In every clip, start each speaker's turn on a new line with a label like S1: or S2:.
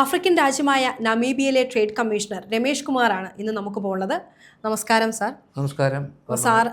S1: African രാജ്യമായ നമീബിയയിലെ trade commissioner Ramesh കുമാറാണ് ഇന്ന് നമുക്ക് പോകുന്നത് നമസ്കാരം സാർ.
S2: നമസ്കാരം.
S1: സാർ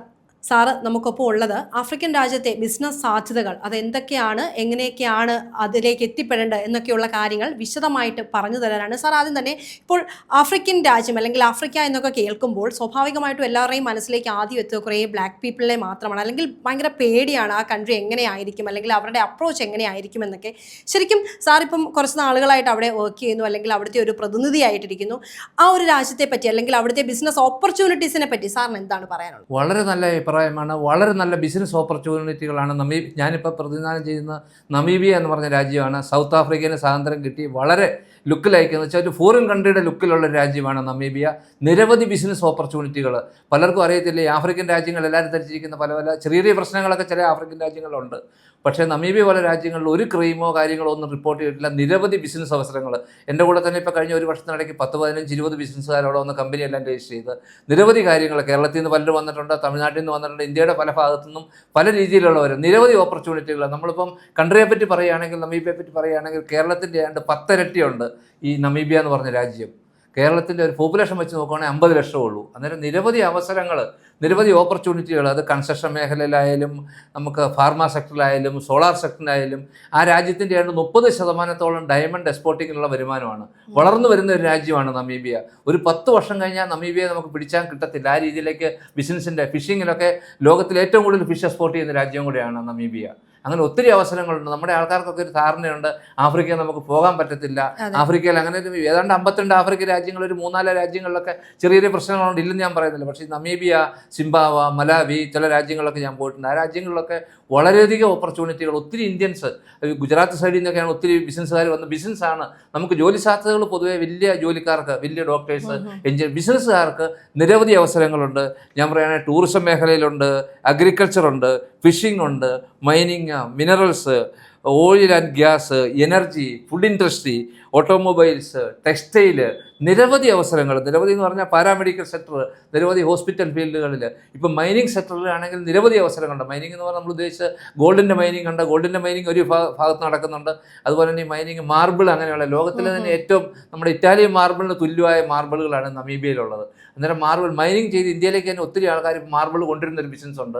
S1: സാറ് നമുക്കൊപ്പം ഉള്ളത് ആഫ്രിക്കൻ രാജ്യത്തെ ബിസിനസ് സാധ്യതകൾ അത് എന്തൊക്കെയാണ് എങ്ങനെയൊക്കെയാണ് അതിലേക്ക് എത്തിപ്പെടേണ്ടത് എന്നൊക്കെയുള്ള കാര്യങ്ങൾ വിശദമായിട്ട് പറഞ്ഞു തരാനാണ്. സാർ ആദ്യം തന്നെ ഇപ്പോൾ ആഫ്രിക്കൻ രാജ്യം അല്ലെങ്കിൽ ആഫ്രിക്ക എന്നൊക്കെ കേൾക്കുമ്പോൾ സ്വാഭാവികമായിട്ടും എല്ലാവരുടെയും മനസ്സിലേക്ക് ആദ്യം എത്തുക കുറേ ബ്ലാക്ക് പീപ്പിളിനെ മാത്രമാണ്. അല്ലെങ്കിൽ ഭയങ്കര പേടിയാണ് ആ കൺട്രി എങ്ങനെയായിരിക്കും അല്ലെങ്കിൽ അവരുടെ അപ്രോച്ച് എങ്ങനെയായിരിക്കും എന്നൊക്കെ. ശരിക്കും സാർ ഇപ്പം കുറച്ച് നാളുകളായിട്ട് അവിടെ വർക്ക് ചെയ്യുന്നു അല്ലെങ്കിൽ അവിടുത്തെ ഒരു പ്രതിനിധിയായിട്ടിരിക്കുന്നു. ആ ഒരു രാജ്യത്തെ പറ്റി അല്ലെങ്കിൽ അവിടുത്തെ ബിസിനസ് ഓപ്പർച്യൂണിറ്റീസിനെ പറ്റി സാറിന് എന്താണ് പറയാനുള്ളത്?
S2: വളരെ നല്ല അഭിപ്രായമാണ്. വളരെ നല്ല ബിസിനസ് ഓപ്പർച്യൂണിറ്റികളാണ് നമീ ഞാനിപ്പോൾ പ്രതിനിധാനം ചെയ്യുന്ന നമീബിയ എന്ന് പറഞ്ഞ രാജ്യമാണ്. സൗത്ത് ആഫ്രിക്കയിൽ സ്വാതന്ത്ര്യം കിട്ടി. വളരെ ലുക്കിലയക്കുന്ന വെച്ചാൽ ഒരു ഫോറിൻ കൺട്രിയുടെ ലുക്കിലുള്ള ഒരു രാജ്യമാണ് നമീബിയ. നിരവധി ബിസിനസ് ഓപ്പർച്യൂണിറ്റികൾ പലർക്കും അറിയത്തില്ല ഈ ആഫ്രിക്കൻ രാജ്യങ്ങൾ എല്ലാവരും ധരിച്ചിരിക്കുന്ന പല പല ചെറിയ ചെറിയ പ്രശ്നങ്ങളൊക്കെ ചില ആഫ്രിക്കൻ രാജ്യങ്ങളുണ്ട്. പക്ഷേ നമീബിയ പോലെ രാജ്യങ്ങളിൽ ഒരു ക്രീമോ കാര്യങ്ങളോ ഒന്നും റിപ്പോർട്ട് ചെയ്തിട്ടില്ല. നിരവധി ബിസിനസ് അവസരങ്ങൾ എന്റെ കൂടെ തന്നെ ഇപ്പോൾ കഴിഞ്ഞ ഒരു വർഷത്തിനിടയ്ക്ക് പത്ത് പതിനഞ്ച് ഇരുപത് ബിസിനസ്സുകാരോടെ വന്ന കമ്പനി എല്ലാം രജിസ്റ്റർ ചെയ്ത്. നിരവധി കാര്യങ്ങൾ കേരളത്തിൽ നിന്ന് പലരും വന്നിട്ടുണ്ട് തമിഴ്നാട്ടിൽ നിന്ന് വന്നിട്ടുണ്ട് ഇന്ത്യയുടെ പല ഭാഗത്തു നിന്നും പല രീതിയിലുള്ളവർ നിരവധി ഓപ്പർച്യൂണിറ്റികൾ നമ്മളിപ്പം കൺട്രിയെ പറ്റി പറയുകയാണെങ്കിൽ നമീബിയെ പറ്റി പറയുകയാണെങ്കിൽ കേരളത്തിന്റെ ഏതാണ്ട് പത്തരട്ടിയുണ്ട്. ഈ നമീബിയ എന്ന് പറഞ്ഞ രാജ്യം. കേരളത്തിന്റെ ഒരു പോപ്പുലേഷൻ വെച്ച് നോക്കുകയാണെങ്കിൽ അമ്പത് ലക്ഷമേ ഉള്ളൂ. അന്നേരം നിരവധി അവസരങ്ങൾ നിരവധി ഓപ്പർച്യൂണിറ്റികൾ അത് കൺസ്ട്രക്ഷൻ മേഖലയിലായാലും നമുക്ക് ഫാർമ സെക്ടറിലായാലും സോളാർ സെക്ടറിലായാലും ആ രാജ്യത്തിന്റെ ഏതാണ്ട് മുപ്പത് ശതമാനത്തോളം ഡയമണ്ട് എക്സ്പോർട്ടിങ്ങിനുള്ള വരുമാനമാണ്. വളർന്നു വരുന്ന ഒരു രാജ്യമാണ് നമീബിയ. ഒരു പത്ത് വർഷം കഴിഞ്ഞാൽ നമീബിയ നമുക്ക് പിടിച്ചാൽ കിട്ടത്തില്ല. ആ രീതിയിലേക്ക് ബിസിനസ്സിന്റെ ഫിഷിങ്ങിലൊക്കെ ലോകത്തിൽ ഏറ്റവും കൂടുതൽ ഫിഷ് എക്സ്പോർട്ട് ചെയ്യുന്ന രാജ്യം കൂടെയാണ് നമീബിയ. അങ്ങനെ ഒത്തിരി അവസരങ്ങളുണ്ട്. നമ്മുടെ ആൾക്കാർക്കൊക്കെ ഒരു ധാരണയുണ്ട്. ആഫ്രിക്കയിൽ നമുക്ക് പോകാൻ പറ്റത്തില്ല. ആഫ്രിക്കയിൽ അങ്ങനെ ഒരു ഏതാണ്ട് അമ്പത്തിരണ്ട് ആഫ്രിക്ക രാജ്യങ്ങൾ ഒരു മൂന്നാൽ രാജ്യങ്ങളിലൊക്കെ ചെറിയ ചെറിയ പ്രശ്നങ്ങളുണ്ട് ഇല്ലെന്ന് ഞാൻ പറയുന്നില്ല. പക്ഷേ നമീബിയ സിംബാവ മലാവി ചില രാജ്യങ്ങളൊക്കെ ഞാൻ പോയിട്ടുണ്ട്. ആ രാജ്യങ്ങളിലൊക്കെ വളരെയധികം ഓപ്പർച്യൂണിറ്റികൾ ഒത്തിരി ഇന്ത്യൻസ് ഗുജറാത്ത് സൈഡിൽ നിന്നൊക്കെയാണ് ഒത്തിരി ബിസിനസ്സുകാർ വന്ന് ബിസിനസ്സാണ് നമുക്ക് ജോലി സാധ്യതകൾ പൊതുവെ വലിയ ജോലിക്കാർക്ക് വലിയ ഡോക്ടേഴ്സ് എഞ്ചിനീയർ ബിസിനസ്സുകാർക്ക് നിരവധി അവസരങ്ങളുണ്ട്. ഞാൻ പറയുകയാണെങ്കിൽ ടൂറിസം മേഖലയിലുണ്ട് അഗ്രികൾച്ചറുണ്ട് ഫിഷിംഗ് ഉണ്ട് mining minerals oil and gas energy food industry automobiles textile നിരവധി അവസരങ്ങൾ. നിരവധി എന്ന് പറഞ്ഞാൽ പാരാമെഡിക്കൽ സെക്ടർ നിരവധി ഹോസ്പിറ്റൽ ഫീൽഡുകളിൽ ഇപ്പം മൈനിങ് സെക്ടറിലാണെങ്കിൽ നിരവധി അവസരങ്ങളുണ്ട്. മൈനിങ് എന്ന് പറഞ്ഞാൽ നമ്മൾ ഉദ്ദേശിച്ച് ഗോൾഡിന്റെ മൈനിങ് ഉണ്ട് ഗോൾഡിന്റെ മൈനിങ് ഒരു ഭാഗത്ത് നടക്കുന്നുണ്ട്. അതുപോലെ തന്നെ ഈ മൈനിങ് മാർബിൾ അങ്ങനെയുള്ള ലോകത്തിലെ തന്നെ ഏറ്റവും നമ്മുടെ ഇറ്റാലിയൻ മാർബിളിന് തുല്യമായ മാർബിളുകളാണ് നമീബിയയിലുള്ളത്. അന്നേരം മാർബിൾ മൈനിങ് ചെയ്ത് ഇന്ത്യയിലേക്ക് തന്നെ ഒത്തിരി ആൾക്കാർ മാർബിൾ കൊണ്ടുവരുന്ന ഒരു ബിസിനസ് ഉണ്ട്.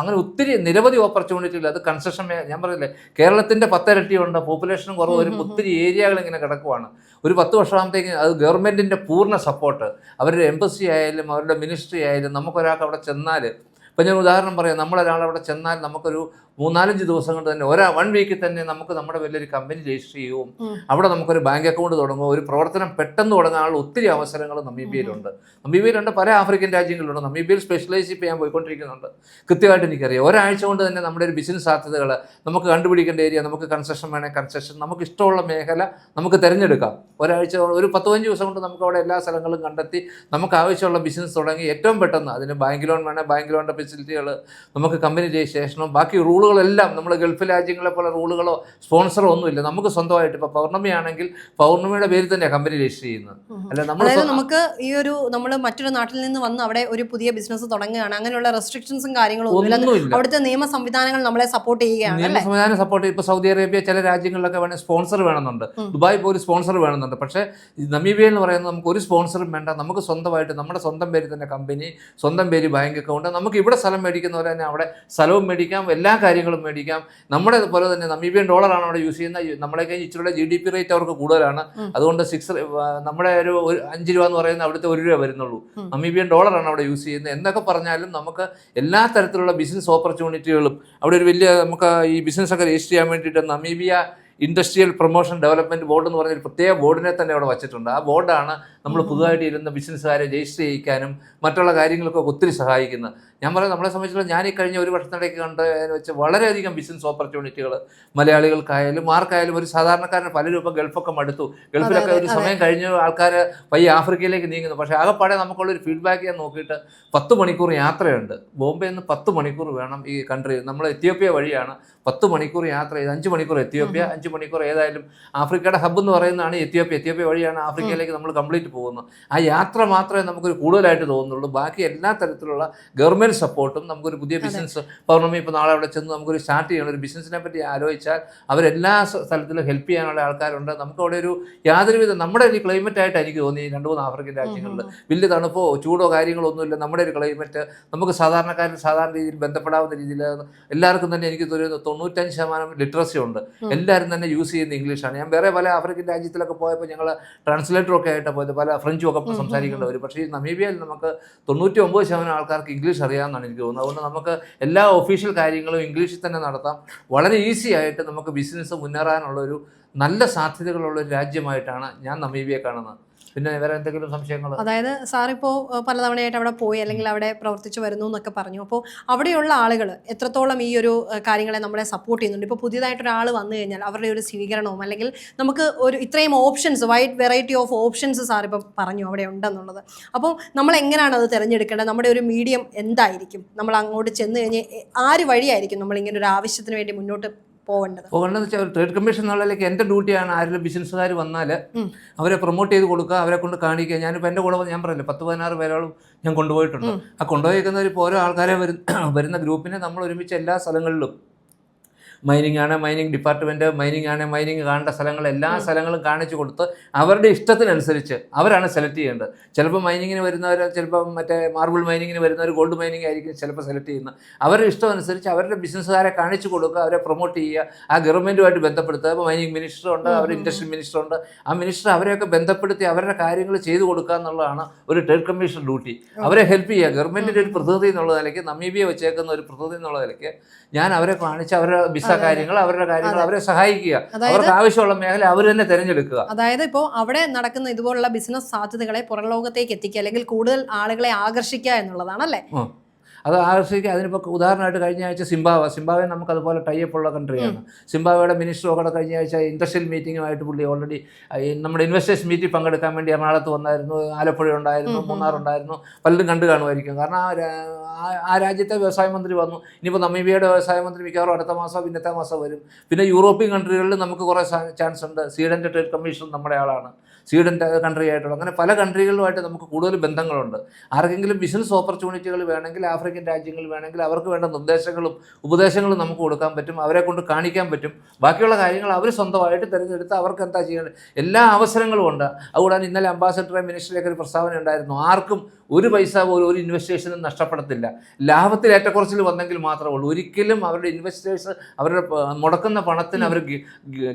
S2: അങ്ങനെ ഒത്തിരി നിരവധി ഓപ്പർച്യൂണിറ്റികൾ അത് കൺസ്ട്രക്ഷൻ ഞാൻ പറയില്ലേ കേരളത്തിന്റെ പത്തരട്ടിയുണ്ട്. പോപ്പുലേഷനും കുറവ് വരും ഒത്തിരി ഏരിയകൾ ഇങ്ങനെ കിടക്കുവാണ്. ഒരു പത്ത് വർഷമാകുമ്പോഴത്തേക്ക് അത് ഗവൺമെന്റിന്റെ പൂർണ സപ്പോർട്ട് അവരുടെ എംബസി ആയാലും അവരുടെ മിനിസ്ട്രി ആയാലും നമുക്കൊരാൾക്ക് അവിടെ ചെന്നാൽ ഇപ്പം ഞാൻ ഉദാഹരണം പറയാം. നമ്മളൊരാൾ അവിടെ ചെന്നാൽ നമുക്കൊരു മൂന്നാലഞ്ച് ദിവസം കൊണ്ട് തന്നെ ഒരാ വൺ വീക്കിൽ തന്നെ നമുക്ക് നമ്മുടെ വലിയൊരു കമ്പനി രജിസ്റ്റർ ചെയ്യുകയും അവിടെ നമുക്കൊരു ബാങ്ക് അക്കൗണ്ട് തുടങ്ങും ഒരു പ്രവർത്തനം പെട്ടെന്ന് തുടങ്ങാനുള്ള ഒത്തിരി അവസരങ്ങൾ നമീബിയയിലുണ്ട്. നമീബിയയിലുണ്ട് പല ആഫ്രിക്കൻ രാജ്യങ്ങളിലുണ്ട്. നമീബിയയിൽ സ്പെഷ്യലൈസ് ഇപ്പോൾ ഞാൻ പോയിക്കൊണ്ടിരിക്കുന്നുണ്ട്. കൃത്യമായിട്ട് എനിക്കറിയാം. ഒരാഴ്ച കൊണ്ട് തന്നെ നമ്മുടെ ഒരു ബിസിനസ് സാധ്യതകൾ നമുക്ക് കണ്ടുപിടിക്കേണ്ട ഏരിയ നമുക്ക് കൺസ്ട്രക്ഷൻ വേണേൽ കൺസ്ട്രക്ഷൻ നമുക്ക് ഇഷ്ടമുള്ള മേഖല നമുക്ക് തിരഞ്ഞെടുക്കാം. ഒരാഴ്ച ഒരു പത്ത് പതിനഞ്ച് ദിവസം കൊണ്ട് നമുക്ക് അവിടെ എല്ലാ സ്ഥലങ്ങളും കണ്ടെത്തി നമുക്ക് ആവശ്യമുള്ള ബിസിനസ് തുടങ്ങി ഏറ്റവും പെട്ടെന്ന് അതിന് ബാങ്ക് ലോൺ വേണേൽ ബാങ്ക് ലോണിന്റെ ഫെസിലിറ്റികൾ നമുക്ക് കമ്പനി രജിസ്ട്രേഷനും ബാക്കി റൂളുകളെല്ലാം നമ്മൾ ഗൾഫ് രാജ്യങ്ങളെ പോലെ റൂളുകളോ സ്പോൺസറോ ഒന്നുമില്ല. നമുക്ക് സ്വന്തമായിട്ട് ഇപ്പോൾ പൗർണമിയാണെങ്കിൽ പൗർണമിയുടെ പേരിൽ തന്നെ കമ്പനി രജിസ്റ്റർ ചെയ്യുന്നത്. അല്ല നമ്മൾ
S1: നമുക്ക് ഈ ഒരു നമ്മൾ മറ്റൊരു നാട്ടിൽ നിന്ന് വന്ന് അവിടെ ഒരു പുതിയ ബിസിനസ് തുടങ്ങുകയാണ്. അങ്ങനെയുള്ള റെസ്ട്രിക്ഷൻസും കാര്യങ്ങളും ഒന്നുമില്ല. അവിടുത്തെ നിയമ സംവിധാനങ്ങൾ നമ്മളെ സപ്പോർട്ട് ചെയ്യുകയാണ്
S2: നിയമ സംവിധാനം സപ്പോർട്ട് ഇപ്പോൾ സൗദി അറേബ്യ ചില രാജ്യങ്ങളിലൊക്കെ വേണേൽ സ്പോൺസർ വേണമെന്നുണ്ട്. ദുബായ് പോലും സ്പോൺസർ വേണമെന്നുണ്ട്. പക്ഷേ നമീബിയ എന്ന് പറയുന്നത് നമുക്ക് ഒരു സ്പോൺസറും വേണ്ട. നമുക്ക് സ്വന്തമായിട്ട് നമ്മുടെ സ്വന്തം പേരിൽ തന്നെ കമ്പനി സ്വന്തം പേര് ബാങ്ക് അക്കൗണ്ട് നമുക്ക് ഇവിടെ സ്ഥലം മേടിക്കുന്നവരെ തന്നെ അവിടെ സ്ഥലവും മേടിക്കാം. എല്ലാ കാര്യങ്ങളും മേടിക്കാം. നമ്മുടെ പോലെ തന്നെ നമീബിയൻ ഡോളറാണ് അവിടെ യൂസ് ചെയ്യുന്നത് നമ്മളെ കഴിഞ്ഞ് ഇച്ചിരി ജി ഡി പി റേറ്റ് അവർക്ക് കൂടുതലാണ്. അതുകൊണ്ട് സിക്സ് നമ്മുടെ ഒരു അഞ്ച് രൂപ എന്ന് പറയുന്നത് അവിടുത്തെ ഒരു രൂപ വരുന്നുള്ളൂ. നമീബിയൻ ഡോളറാണ് അവിടെ യൂസ് ചെയ്യുന്നത്. എന്നൊക്കെ പറഞ്ഞാലും നമുക്ക് എല്ലാ തരത്തിലുള്ള ബിസിനസ് ഓപ്പർച്യൂണിറ്റികളും അവിടെ ഒരു വലിയ നമുക്ക് ഈ ബിസിനസ് ഒക്കെ രജിസ്റ്റർ ചെയ്യാൻ വേണ്ടിയിട്ട് Namibia industrial promotion development board എന്ന് പറഞ്ഞൊരു പ്രത്യേക ബോർഡിനെ തന്നെ അവിടെ വച്ചിട്ടുണ്ട്. ആ ബോർഡാണ് നമ്മൾ പുതുതായിട്ട് ഇരുന്ന ബിസിനസ്സുകാരെ രജിസ്റ്റർ ചെയ്യിക്കാനും മറ്റുള്ള കാര്യങ്ങൾക്കൊക്കെ ഒത്തിരി സഹായിക്കുന്നത്. ഞാൻ പറയാം നമ്മളെ സംബന്ധിച്ചിടത്തോളം ഞാൻ ഈ കഴിഞ്ഞ ഒരു വർഷത്തിനിടയ്ക്ക് കണ്ട് വെച്ച് വളരെയധികം ബിസിനസ് ഓപ്പർച്യൂണിറ്റികൾ മലയാളികൾക്കായാലും ആർക്കായാലും ഒരു സാധാരണക്കാരന് പലരും രൂപം ഗൾഫൊക്കെ മടുത്തു. ഗൾഫിലൊക്കെ ഒരു സമയം കഴിഞ്ഞ ആൾക്കാർ പയ്യെ ആഫ്രിക്കയിലേക്ക് നീങ്ങുന്നു. പക്ഷേ ആകെപ്പാടെ നമുക്കുള്ളൊരു ഫീഡ്ബാക്ക് ഞാൻ നോക്കിയിട്ട് പത്ത് മണിക്കൂർ യാത്രയുണ്ട്. ബോംബെ നിന്ന് പത്ത് മണിക്കൂർ വേണം ഈ കൺട്രി നമ്മൾ എത്യോപ്യ വഴിയാണ്. പത്ത് മണിക്കൂർ യാത്ര ചെയ്ത് അഞ്ച് മണിക്കൂർ എത്യോപ്യ അഞ്ച് മണിക്കൂർ ഏതായാലും ആഫ്രിക്കയുടെ ഹബ്ബ് എന്ന് പറയുന്നതാണ് എത്യോപ്യ. എത്യോപ്യ വഴിയാണ് ആഫ്രിക്കയിലേക്ക് നമ്മൾ കംപ്ലീറ്റ് പോകുന്നത്. ആ യാത്ര മാത്രമേ നമുക്കൊരു കൂടുതലായിട്ട് തോന്നുന്നുള്ളൂ. ബാക്കി എല്ലാ തരത്തിലുള്ള ഗവൺമെന്റ് ഗവൺമെന്റ് സപ്പോർട്ടും നമുക്കൊരു പുതിയ ബിസിനസ് പൗർണമി ഇപ്പോൾ നാളെ അവിടെ ചെന്ന് നമുക്കൊരു സ്റ്റാർട്ട് ചെയ്യണം. ഒരു ബിസിനസ്സിനെ പറ്റി ആലോചിച്ചാൽ അവരെല്ലാ സ്ഥ- സ്ഥലത്തിലും ഹെൽപ്പ് ചെയ്യാനുള്ള ആൾക്കാരുണ്ട്. നമുക്ക് അവിടെ ഒരു യാതൊരുവിധ നമ്മുടെ ഒരു ക്ലൈമറ്റ് ആയിട്ട് എനിക്ക് തോന്നി രണ്ട് മൂന്ന് ആഫ്രിക്കൻ രാജ്യങ്ങളിൽ. വലിയ തണുപ്പോ ചൂടോ കാര്യങ്ങളോ ഒന്നുമില്ല നമ്മുടെ ഒരു ക്ലൈമറ്റ് നമുക്ക് സാധാരണക്കാരിൽ സാധാരണ രീതിയിൽ ബന്ധപ്പെടാവുന്ന രീതിയിൽ എല്ലാവർക്കും തന്നെ എനിക്ക് തോന്നുന്നു തൊണ്ണൂറ്റഞ്ച് ശതമാനം ലിറ്ററസി ഉണ്ട്. എല്ലാവരും തന്നെ യൂസ് ചെയ്യുന്ന ഇംഗ്ലീഷാണ് ഞാൻ വേറെ പല ആഫ്രിക്കൻ രാജ്യത്തിലൊക്കെ പോയപ്പോൾ ഞങ്ങൾ ട്രാൻസ്ലേറ്റർ ഒക്കെ ആയിട്ട് പോയത്. പല ഫ്രഞ്ചും ഒക്കെ സംസാരിക്കേണ്ടവർ പക്ഷേ ഈ നമീബിയയിൽ നമുക്ക് തൊണ്ണൂറ്റി ഒമ്പത് ശതമാനം ആൾക്കാർക്ക് ഇംഗ്ലീഷ് അറിയാമെന്നാണ് എനിക്ക് തോന്നുന്നത്. അതുകൊണ്ട് നമുക്ക് എല്ലാ ഒഫീഷ്യൽ കാര്യങ്ങളും ഇംഗ്ലീഷിൽ തന്നെ നടത്താം. വളരെ ഈസി ആയിട്ട് നമുക്ക് ബിസിനസ് മുന്നേറാനുള്ള ഒരു നല്ല സാധ്യതകളുള്ള ഒരു രാജ്യമായിട്ടാണ് ഞാൻ നമീബിയെ കാണുന്നത്. പിന്നെ വേറെ എന്തെങ്കിലും സംശയങ്ങൾ
S1: അതായത് സാർ ഇപ്പോൾ പലതവണയായിട്ട് അവിടെ പോയി അല്ലെങ്കിൽ അവിടെ പ്രവർത്തിച്ചു വരുന്നു എന്നൊക്കെ പറഞ്ഞു. അപ്പോൾ അവിടെയുള്ള ആളുകൾ എത്രത്തോളം ഈ ഒരു കാര്യങ്ങളെ നമ്മളെ സപ്പോർട്ട് ചെയ്യുന്നുണ്ട്? ഇപ്പോൾ പുതിയതായിട്ടൊരാൾ വന്നു കഴിഞ്ഞാൽ അവരുടെ ഒരു സ്വീകരണവും അല്ലെങ്കിൽ നമുക്ക് ഒരു ഇത്രയും options wide variety of options sir ഇപ്പം പറഞ്ഞു അവിടെ ഉണ്ടെന്നുള്ളത്. അപ്പോൾ നമ്മൾ എങ്ങനെയാണ് അത് തിരഞ്ഞെടുക്കേണ്ടത്? നമ്മുടെ ഒരു മീഡിയം എന്തായിരിക്കും? നമ്മൾ അങ്ങോട്ട് ചെന്ന് കഴിഞ്ഞ് ആര് വഴിയായിരിക്കും നമ്മൾ ഇങ്ങനെ ഒരു ആവശ്യത്തിന് വേണ്ടി മുന്നോട്ട് പോകേണ്ടത്.
S2: പോകേണ്ടതെന്ന് വെച്ചാൽ ട്രേഡ് കമ്മീഷൻ എന്നുള്ളതിലേക്ക് എന്റെ ഡ്യൂട്ടിയാണ് ആരെങ്കിലും ബിസിനസ്സുകാർ വന്നാൽ. അവരെ പ്രൊമോട്ട് ചെയ്ത് കൊടുക്കുക അവരെ കൊണ്ട് കാണിക്കുക. ഞാനിപ്പോൾ എന്റെ കൂടെ ഞാൻ പറഞ്ഞില്ല പത്ത് പതിനാറ് പേരോളം ഞാൻ കൊണ്ടുപോയിട്ടുണ്ട്. ആ കൊണ്ടുപോയിരിക്കുന്നവർ ഇപ്പോൾ ഓരോ ആൾക്കാരെ വരുന്ന വരുന്ന ഗ്രൂപ്പിനെ നമ്മൾ ഒരുമിച്ച് എല്ലാ സ്ഥലങ്ങളിലും മൈനിങ് ആണ് മൈനിങ് ഡിപ്പാർട്ട്മെന്റ് മൈനിങ് ആണ് മൈനിങ് കാണേണ്ട സ്ഥലങ്ങൾ എല്ലാ സ്ഥലങ്ങളും കാണിച്ചു കൊടുത്ത് അവരുടെ ഇഷ്ടത്തിനനുസരിച്ച് അവരാണ് സെലക്ട് ചെയ്യേണ്ടത്. ചിലപ്പോൾ മൈനിങ്ങിന് വരുന്നവർ ചിലപ്പോൾ മറ്റേ മാർബിൾ മൈനിങ്ങിന് വരുന്നവർ ഗോൾഡ് മൈനിങ് ആയിരിക്കും ചിലപ്പോൾ സെലക്ട് ചെയ്യുന്നത്. അവരുടെ ഇഷ്ടം അനുസരിച്ച് അവരുടെ ബിസിനസ്സുകാരെ കാണിച്ചു കൊടുക്കുക അവരെ പ്രൊമോട്ട് ചെയ്യുക. ആ ഗവൺമെന്റുമായിട്ട് ബന്ധപ്പെടുത്തുക. ഇപ്പോൾ മൈനിങ് മിനിസ്റ്റർ ഉണ്ട് അവർ ഇൻഡസ്ട്രി മിനിസ്റ്റർ ഉണ്ട്. ആ മിനിസ്റ്റർ അവരെയൊക്കെ ബന്ധപ്പെടുത്തി അവരുടെ കാര്യങ്ങൾ ചെയ്തു കൊടുക്കുക എന്നുള്ളതാണ് ഒരു ട്രേഡ് കമ്മീഷൻ ഡ്യൂട്ടി അവരെ ഹെൽപ്പ് ചെയ്യുക. ഗവൺമെന്റിന്റെ ഒരു പ്രതിനിധി എന്നുള്ള നിലയ്ക്ക് നമീബിയ വെച്ചേക്കുന്ന ഒരു പ്രതിനിധി എന്നുള്ള നിലയ്ക്ക് ഞാൻ അവരെ കാണിച്ച് അവരുടെ വിസ കാര്യങ്ങൾ അവരുടെ കാര്യങ്ങൾ അവരെ സഹായിക്കുക. അവർക്ക് ആവശ്യമുള്ള മേഖല അവർ തന്നെ തിരഞ്ഞെടുക്കുക.
S1: അതായത് ഇപ്പോൾ അവിടെ നടക്കുന്ന ഇതുപോലുള്ള ബിസിനസ് സാധ്യതകളെ പുറം ലോകത്തേക്ക് എത്തിക്കുക അല്ലെങ്കിൽ കൂടുതൽ ആളുകളെ ആകർഷിക്കുക എന്നുള്ളതാണ് അല്ലേ
S2: അത് ആകർഷിക്കുക അതിനിപ്പോൾ ഉദാഹരണമായിട്ട് കഴിഞ്ഞ ആഴ്ച സിംബാവ സിംബാവെ നമുക്കതുപോലെ ടൈപ്പ് ഉള്ള കൺട്രിയാണ് സിംബാവയുടെ മിനിസ്റ്റർ ഒക്കെ കഴിഞ്ഞ ആഴ്ച ഇൻഡസ്ട്രിയൽ മീറ്റിങ്ങുമായിട്ട് പുള്ളി ഓൾറെഡി നമ്മുടെ ഇൻവെസ്റ്റേഴ്സ് മീറ്റിംഗ് പങ്കെടുക്കാൻ വേണ്ടി എറണാകുളത്ത് വന്നായിരുന്നു ആലപ്പുഴ ഉണ്ടായിരുന്നു മൂന്നാർ ഉണ്ടായിരുന്നു പലരും കണ്ടു കാണുമായിരിക്കും. കാരണം ആ രാജ്യത്തെ വ്യവസായ മന്ത്രി വന്നു. ഇനിയിപ്പോൾ നമീബിയയുടെ വ്യവസായ മന്ത്രി മിക്കവാറും അടുത്ത മാസം പിന്നത്തെ മാസം വരും. പിന്നെ യൂറോപ്യൻ കൺട്രികളിൽ നമുക്ക് കുറേ ചാൻസ് ഉണ്ട്. സ്വീഡന്റെ ട്രേഡ് കമ്മീഷൻ നമ്മുടെ ആളാണ്. സ്വീഡന്റെ കൺട്രി ആയിട്ടുള്ള അങ്ങനെ പല കൺട്രികളുമായിട്ട് നമുക്ക് കൂടുതൽ ബന്ധങ്ങളുണ്ട്. ആർക്കെങ്കിലും ബിസിനസ് ഓപ്പർച്യൂണിറ്റികൾ വേണമെങ്കിൽ ആഫ്രിക്കൻ രാജ്യങ്ങളിൽ വേണമെങ്കിൽ അവർക്ക് വേണ്ട നിർദ്ദേശങ്ങളും ഉപദേശങ്ങളും നമുക്ക് കൊടുക്കാൻ പറ്റും അവരെ കൊണ്ട് കാണിക്കാൻ പറ്റും. ബാക്കിയുള്ള കാര്യങ്ങൾ അവർ സ്വന്തമായിട്ട് തിരഞ്ഞെടുത്ത് അവർക്ക് എന്താ ചെയ്യേണ്ടത്? എല്ലാ അവസരങ്ങളും ഉണ്ട്. അതുകൂടാതെ ഇന്നലെ അംബാസഡറെ മിനിസ്റ്ററിലേക്ക് ഒരു പ്രസ്താവന ഉണ്ടായിരുന്നു. ആർക്കും ഒരു പൈസ പോലും ഒരു ഇൻവെസ്റ്റേഷനും നഷ്ടപ്പെടത്തില്ല. ലാഭത്തിൽ ഏറ്റക്കുറച്ചിൽ വന്നെങ്കിൽ മാത്രമേ ഉള്ളൂ. ഒരിക്കലും അവരുടെ ഇൻവെസ്റ്റേഴ്സ് അവരുടെ മുടക്കുന്ന പണത്തിന് അവർ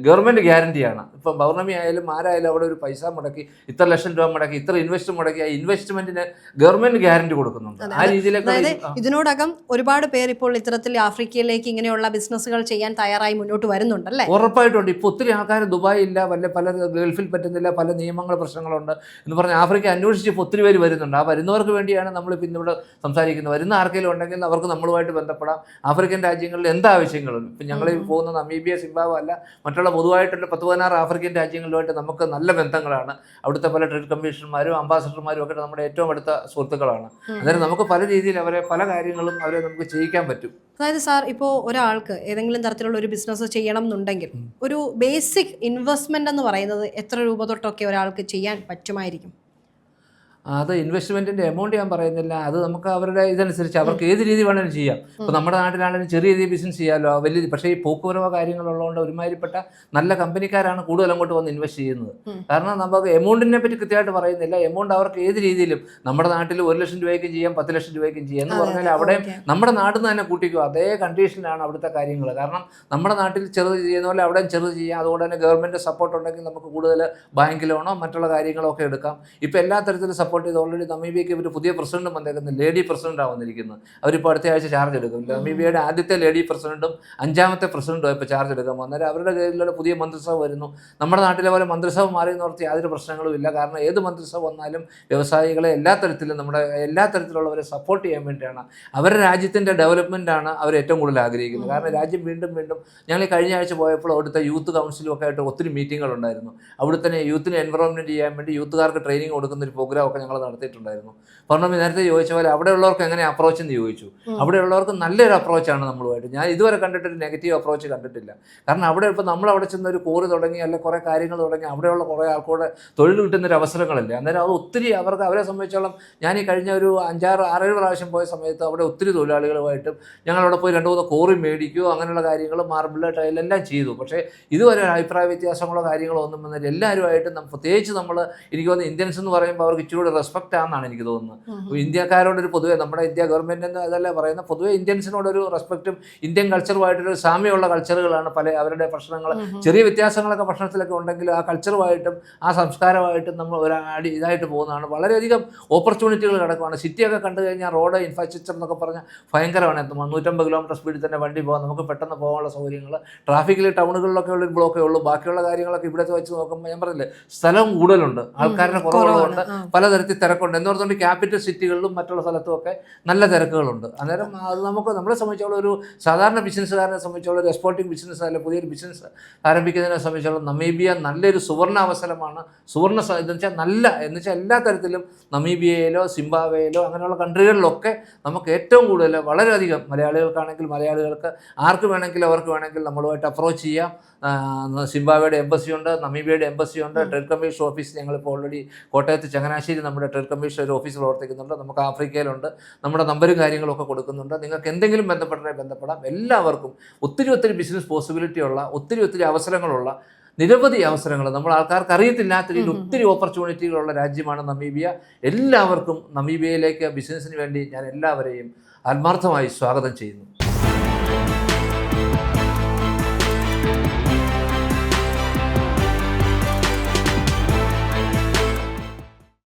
S2: ഗവൺമെന്റ് ഗ്യാരണ്ടിയാണ് ഇപ്പം പൗർണമി ആയാലും ആരായാലും അവിടെ ഒരു പൈസ മുടക്കി ഇത്ര ലക്ഷം രൂപ മുടക്കി ഇത്ര ഇൻവെസ്റ്റ് മുടക്കി ആ ഇൻവെസ്റ്റ്മെന്റിന് ഗവൺമെന്റ് ഗ്യാരണ്ടി കൊടുക്കുന്നുണ്ട്. ആ രീതിയിലൊക്കെ
S1: ഇതിനോടകം ഒരുപാട് പേർ ഇപ്പോൾ ഇത്തരത്തിൽ ആഫ്രിക്കയിലേക്ക് ഇങ്ങനെയുള്ള ബിസിനസ്സുകൾ ചെയ്യാൻ തയ്യാറായി മുന്നോട്ട് വരുന്നുണ്ടല്ലേ?
S2: ഉറപ്പായിട്ടുണ്ട്. ഇപ്പോൾ ഒത്തിരി ആൾക്കാർ ദുബായ് ഇല്ല വല്ല പല ഗൾഫിൽ പറ്റുന്നില്ല പല നിയമങ്ങൾ പ്രശ്നങ്ങളുണ്ട് എന്ന് പറഞ്ഞാൽ ആഫ്രിക്ക അന്വേഷിച്ച് ഇപ്പോൾ ഒത്തിരി പേര് വരുന്നുണ്ട്. ആ വരുന്നവർക്ക് വേണ്ടിയാണ് നമ്മളിപ്പോൾ ഇന്നിവിടെ സംസാരിക്കുന്നത്. വരുന്ന ആർക്കെങ്കിലും ഉണ്ടെങ്കിൽ അവർക്ക് നമ്മളുമായിട്ട് ബന്ധപ്പെടാം. ആഫ്രിക്കൻ രാജ്യങ്ങളിൽ എന്താവശ്യങ്ങളും? ഇപ്പം ഞങ്ങൾ പോകുന്ന നമീബിയ സിംബാബ് അല്ല മറ്റുള്ള പൊതുവായിട്ടുള്ള പത്ത് പതിനാറ് ആഫ്രിക്കൻ രാജ്യങ്ങളുമായിട്ട് നമുക്ക് നല്ല ബന്ധങ്ങളാണ്. അവിടുത്തെ പല ട്രേഡ് കമ്മീഷണർമാരും അംബാസഡർമാരും ഒക്കെ നമ്മുടെ ഏറ്റവും അടുത്ത സുഹൃത്തുക്കളാണ്. അന്നേരം നമുക്ക് പല രീതിയിൽ അവരെ പല കാര്യങ്ങളും അവരെ നമുക്ക് ചെയ്യിക്കാൻ പറ്റും.
S1: അതായത് സാർ ഇപ്പോൾ ഒരാൾക്ക് ഏതെങ്കിലും തരത്തിലുള്ള ഒരു ബിസിനസ് ചെയ്യണം എന്നുണ്ടെങ്കിൽ ഒരു ബേസിക് ഇൻവെസ്റ്റ്മെന്റ് എന്ന് പറയുന്നത് എത്ര രൂപ തൊട്ടൊക്കെ ഒരാൾക്ക് ചെയ്യാൻ പറ്റുമായിരിക്കും?
S2: അത് ഇൻവെസ്റ്റ്മെന്റിന്റെ എമൗണ്ട് ഞാൻ പറയുന്നില്ല. അത് നമുക്ക് അവരുടെ ഇതനുസരിച്ച് അവർക്ക് ഏത് രീതി വേണമെങ്കിലും ചെയ്യാം. ഇപ്പോൾ നമ്മുടെ നാട്ടിലാണെങ്കിലും ചെറിയ രീതിയിൽ ബിസിനസ് ചെയ്യാമല്ലോ വലിയ പക്ഷേ ഈ പോക്കുവരവോ കാര്യങ്ങളുള്ളതുകൊണ്ട് ഒരുമാതിരിപ്പെട്ട നല്ല കമ്പനിക്കാരാണ് കൂടുതൽ അങ്ങോട്ട് വന്ന് ഇൻവെസ്റ്റ് ചെയ്യുന്നത്. കാരണം നമുക്ക് എമൗണ്ടിനെ പറ്റി കൃത്യമായിട്ട് പറയുന്നില്ല. എമൗണ്ട് അവർക്ക് ഏത് രീതിയിലും നമ്മുടെ നാട്ടിൽ ഒരു ലക്ഷം രൂപയ്ക്കും ചെയ്യാം പത്ത് ലക്ഷം രൂപയ്ക്കും ചെയ്യാം എന്ന് പറഞ്ഞാൽ അവിടെ നമ്മുടെ നാട്ടിൽ നിന്ന് തന്നെ കൂട്ടിക്കും. അതേ കണ്ടീഷനിലാണ് അവിടുത്തെ കാര്യങ്ങൾ. കാരണം നമ്മുടെ നാട്ടിൽ ചെറുത് ചെയ്യുന്ന പോലെ അവിടെയും ചെറുത് ചെയ്യാം. അതുകൊണ്ട് തന്നെ ഗവൺമെന്റ് സപ്പോർട്ട് ഉണ്ടെങ്കിൽ നമുക്ക് കൂടുതൽ ബാങ്ക് ലോണോ മറ്റുള്ള കാര്യങ്ങളോ ഒക്കെ എടുക്കാം. ഇപ്പോൾ എല്ലാ തരത്തിലും സപ്പോർട്ട് ചെയ്ത് ഓൾറെഡി നമീബിയയ്ക്ക് ഒരു പുതിയ പ്രസിഡന്റ് വന്നേക്കുന്നത് ലേഡി പ്രസിഡന്റാണ് വന്നിരിക്കുന്നത് അവരിപ്പോൾ അടുത്ത ആഴ്ച ചാർജ് എടുക്കും. നമീബിയയുടെ ആദ്യത്തെ ലേഡി പ്രസിഡന്റും അഞ്ചാമത്തെ പ്രസിഡന്റും ഇപ്പോൾ ചാർജ് എടുക്കാൻ വന്നാൽ അവരുടെ കയ്യിലുള്ള പുതിയ മന്ത്രിസഭ വരുന്നു. നമ്മുടെ നാട്ടിലെ പോലെ മന്ത്രിസഭ മാറി നിർത്തി യാതൊരു പ്രശ്നങ്ങളും ഇല്ല. കാരണം ഏത് മന്ത്രിസഭ വന്നാലും വ്യവസായികളെ എല്ലാ തരത്തിലും നമ്മുടെ എല്ലാ തരത്തിലുള്ളവരെ സപ്പോർട്ട് ചെയ്യാൻ വേണ്ടിയാണ്. അവരുടെ രാജ്യത്തിന്റെ ഡെവലപ്മെന്റാണ് അവർ ഏറ്റവും കൂടുതൽ ആഗ്രഹിക്കുന്നത്. കാരണം രാജ്യം വീണ്ടും വീണ്ടും ഞങ്ങൾ കഴിഞ്ഞ ആഴ്ച പോയപ്പോൾ അവിടുത്തെ യൂത്ത് കൗൺസിലും ഒക്കെ ആയിട്ട് ഒത്തിരി മീറ്റിങ്ങുകൾ ഉണ്ടായിരുന്നു. അവിടെ തന്നെ യൂത്തിനെ എൻവറോൺമെന്റ് ചെയ്യാൻ വേണ്ടി യൂത്തുകാർക്ക് ട്രെയിനിങ് കൊടുക്കുന്ന ഒരു പ്രോഗ്രാം ഒക്കെ ഞങ്ങൾ നടത്തിയിട്ടുണ്ടായിരുന്നു. പറഞ്ഞു നേരത്തെ ചോദിച്ച പോലെ അവിടെയുള്ളവർക്ക് എങ്ങനെ അപ്രോച്ച് എന്ന് ചോദിച്ചു.
S1: അവിടെ
S2: അവിടെയുള്ളവർക്ക് നല്ലൊരു അപ്രോച്ചാണ് നമ്മളുമായിട്ട്. ഞാൻ ഇതുവരെ കണ്ടിട്ടൊരു നെഗറ്റീവ് അപ്രോച്ച് കണ്ടിട്ടില്ല. കാരണം അവിടെ ഇപ്പോൾ നമ്മൾ അവിടെ ചെന്ന് ഒരു കോറി തുടങ്ങി അല്ലെ കുറേ കാര്യങ്ങൾ തുടങ്ങി അവിടെയുള്ള കുറേ ആൾക്കൂടെ തൊഴിൽ കിട്ടുന്നൊരു അവസരങ്ങളല്ലേ. അന്നേരം അത് ഒത്തിരി അവർക്ക് അവരെ സംബന്ധിച്ചോളം ഞാൻ ഈ കഴിഞ്ഞ ഒരു അഞ്ചാറ് ആറേഴ് പ്രാവശ്യം പോയ സമയത്ത് അവിടെ ഒത്തിരി തൊഴിലാളികളുമായിട്ടും ഞങ്ങളവിടെ പോയി രണ്ട് മൂന്ന് കോറി മേടിക്കുകയോ അങ്ങനെയുള്ള കാര്യങ്ങൾ മാർബിൾ ടൈൽ എല്ലാം ചെയ്തു. പക്ഷേ ഇതുവരെ അഭിപ്രായ വ്യത്യാസങ്ങളോ കാര്യങ്ങളോ ഒന്നും വന്നില്ല. എല്ലാവരുമായിട്ടും പ്രത്യേകിച്ച് നമ്മൾ എനിക്ക് തോന്നുന്നു ഇന്ത്യൻസ് എന്ന് പറയുമ്പോൾ അവർക്ക് ഇച്ചിരി കൂടി റെസ്പെക്റ്റ് ആണെന്നാണ് എനിക്ക് തോന്നുന്നത്. ഇന്ത്യക്കാരോട് ഇന്ത്യക്കാരോടൊരു പൊതുവെ നമ്മുടെ ഇന്ത്യ ഗവൺമെന്റ് എന്ന് അതല്ല പറയുന്നത് പൊതുവെ ഇന്ത്യൻസിനോടൊരു റെസ്പെക്റ്റും ഇന്ത്യൻ കൾച്ചറുമായിട്ടൊരു സാമ്യമുള്ള കൾച്ചറുകളാണ് പല അവരുടെ ഭക്ഷണങ്ങൾ ചെറിയ വ്യത്യാസങ്ങളൊക്കെ ഭക്ഷണത്തിലൊക്കെ ഉണ്ടെങ്കിൽ ആ കൾച്ചറുമായിട്ടും ആ സംസ്കാരമായിട്ടും നമ്മൾ ഒരു അടി ഇതായിട്ട് പോകുന്നതാണ്. വളരെയധികം ഓപ്പർച്യൂണിറ്റികൾ കിടക്കുവാണ്. സിറ്റിയൊക്കെ കണ്ടു കഴിഞ്ഞാൽ റോഡ് ഇൻഫ്രാസ്ട്രക്ചർ എന്നൊക്കെ പറഞ്ഞാൽ ഭയങ്കരമാണ്. നൂറ്റമ്പത് കിലോമീറ്റർ സ്പീഡിൽ തന്നെ വണ്ടി പോകാം. നമുക്ക് പെട്ടെന്ന് പോകാനുള്ള സൗകര്യങ്ങൾ ട്രാഫിക്കിൽ ടൗണുകളിലൊക്കെ ഉള്ള ഒരു ബ്ലോക്കേ ഉള്ളൂ. ബാക്കിയുള്ള കാര്യങ്ങളൊക്കെ ഇവിടുത്തെ വെച്ച് നോക്കുമ്പോൾ ഞാൻ പറഞ്ഞില്ലേ സ്ഥലം കൂടുതലുണ്ട്. ആൾക്കാരുടെ കുറവുള്ളതുകൊണ്ട്
S1: ആ.
S2: പലതരത്തിൽ തിരക്കുണ്ട്. എന്ന് പറഞ്ഞുകൊണ്ട് ക്യാപിറ്റൽ സിറ്റികളിലും മറ്റുള്ള സ്ഥലത്തും ഒക്കെ നല്ല തിരക്കുകളുണ്ട്. അന്നേരം അത് നമുക്ക് നമ്മളെ സംബന്ധിച്ചോളം ഒരു സാധാരണ ബിസിനസ്സുകാരനെ സംബന്ധിച്ചോളം ഒരു എക്സ്പോർട്ടിംഗ് ബിസിനസ് അല്ലെ പുതിയൊരു ബിസിനസ് ആരംഭിക്കുന്നതിനെ സംബന്ധിച്ചോളം നമീബിയ നല്ലൊരു സുവർണ അവസരമാണ്. സുവർണ എന്ന് വെച്ചാൽ നല്ല എന്ന് വെച്ചാൽ എല്ലാ തരത്തിലും നമീബിയയിലോ സിംബാബ്വേയിലോ അങ്ങനെയുള്ള കൺട്രികളിലൊക്കെ നമുക്ക് ഏറ്റവും കൂടുതൽ വളരെയധികം മലയാളികൾക്കാണെങ്കിൽ മലയാളികൾക്ക് ആർക്ക് വേണമെങ്കിലും അവർക്ക് വേണമെങ്കിൽ നമ്മളുമായിട്ട് അപ്രോച്ച് ചെയ്യാം. സിംബാവയുടെ സിംബാബ്വേയുടെ എംബസി ഉണ്ട് നമീബിയയുടെ എംബസി ഉണ്ട് ട്രേഡ് കമ്മീഷൻ ഓഫീസ് ഞങ്ങളിപ്പോൾ ഓൾറെഡി കോട്ടയത്ത് ചങ്ങനാശ്ശേരി നമ്മുടെ ട്രേഡ് കമ്മീഷൻ ഒരു ഓഫീസ് പ്രവർത്തിക്കുന്നുണ്ട് നമുക്ക് ആഫ്രിക്കയിലുണ്ട് നമ്മുടെ നമ്പരും കാര്യങ്ങളൊക്കെ കൊടുക്കുന്നുണ്ട്. നിങ്ങൾക്ക് എന്തെങ്കിലും ബന്ധപ്പെട്ടേ ബന്ധപ്പെടാം. എല്ലാവർക്കും ഒത്തിരി ഒത്തിരി ബിസിനസ് പോസിബിലിറ്റി ഉള്ള ഒത്തിരി ഒത്തിരി അവസരങ്ങളുള്ള നിരവധി അവസരങ്ങൾ നമ്മൾ ആൾക്കാർക്ക് അറിയത്തില്ലാത്ത രീതിയിൽ. ഒത്തിരി ഓപ്പർച്യൂണിറ്റികളുള്ള രാജ്യമാണ് നമീബിയ. എല്ലാവർക്കും നമീബിയയിലേക്ക് ബിസിനസ്സിന് വേണ്ടി ഞാൻ എല്ലാവരെയും ആത്മാർത്ഥമായി സ്വാഗതം ചെയ്യുന്നു.